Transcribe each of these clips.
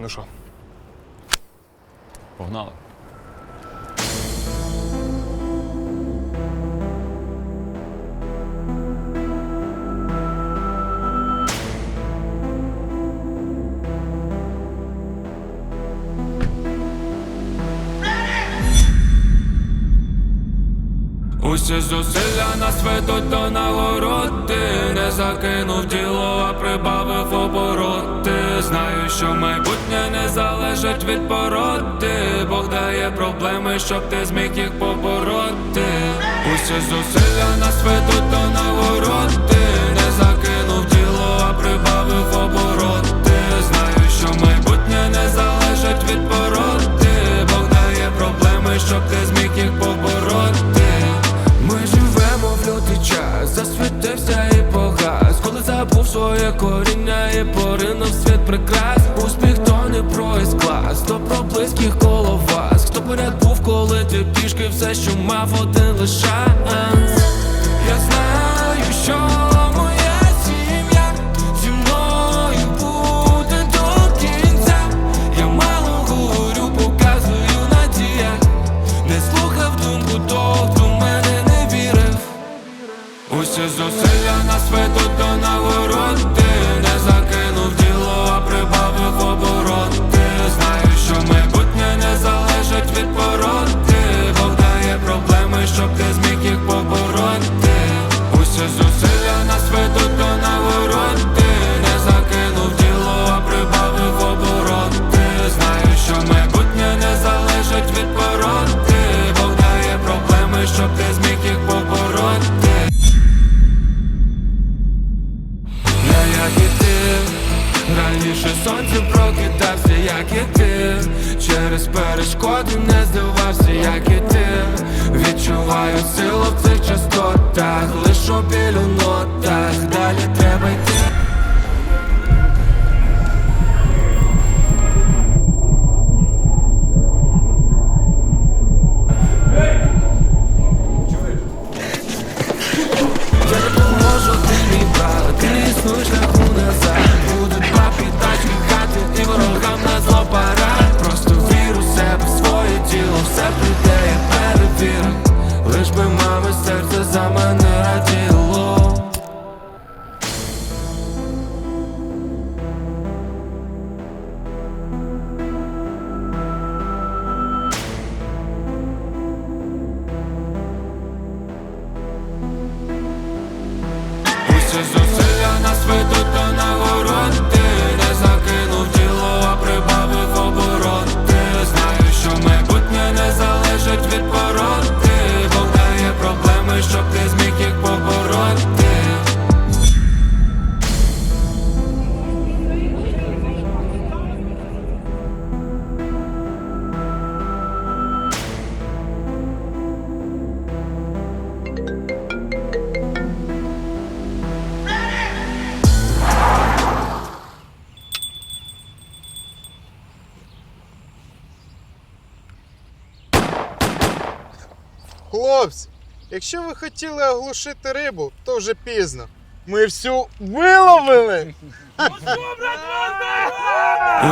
Ну що? Погнали. Усі зусилля нас ведуть до нагороди Не закинув діло, а прибавив обороти Знаю, що майбутнє не залежить від породи Бог дає проблеми, щоб ти зміг їх побороти. Усі зусилля нас ведуть до нагороди Не закинув діло, а прибавив обороти. Знаю, що майбутнє не залежить від породи Бог дає проблеми, щоб ти зміг їх побороти. Ми живемо в лютий час, засвітився і погас. Коли забув своє коріння і поринув клас, то про близьких коло вас. Хто поряд був, коли ти пішки все, що мав один лиш шанс Я знаю, що моя сім'я зі мною буде до їх побороти. Усі зусилля нас ведуть до нагороди Не закинув діло, а прибавив обороти. Знаю, що майбутнє не залежить від породи Бог дає проблеми, щоб ти зміг їх побороти. Я як і ти. Раніше сонцем прокидався, як і ти. Через перешкоди не здивався, як Відчуваю силу в цих частотах Лиш у білю нотах Далі треба Хлопці, якщо ви хотіли оглушити рибу, то вже пізно. Ми всю виловили.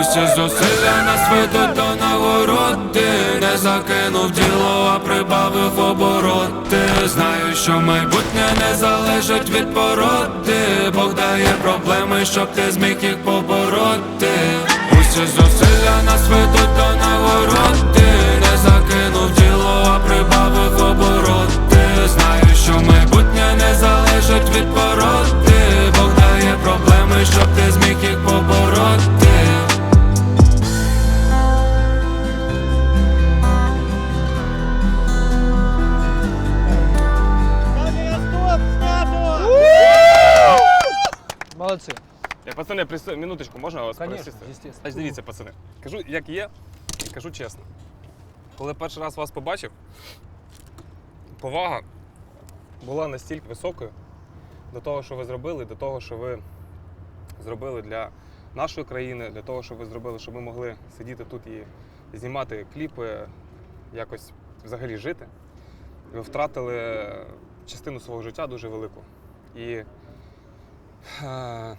Усі зусилля нас ведуть до нагороди Не закинув діло, а прибавив обороти Знаю, що майбутнє не залежить від породи Бог дає проблеми, щоб ти зміг їх побороти від Бог дає проблеми, щоб ти зміг їх побороти Молодці. Я, пацани, прису... минуточку, можна вас Конечно, присісти? естественно. Значить, дивіться, пацани. Кажу, як є, і кажу чесно. Коли перший раз вас побачив, повага була настільки високою до того, що ви зробили, до того, що ви зробили для нашої країни, для того, що ви зробили, щоб ми могли сидіти тут і знімати кліпи, якось взагалі жити. Ви втратили частину свого життя дуже велику. І е,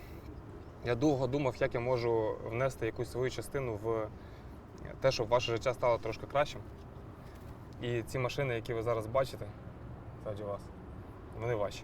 Я довго думав, як я можу внести якусь свою частину в те, щоб ваше життя стало трошки кращим. І ці машини, які ви зараз бачите, ззаді вас, вони ваші.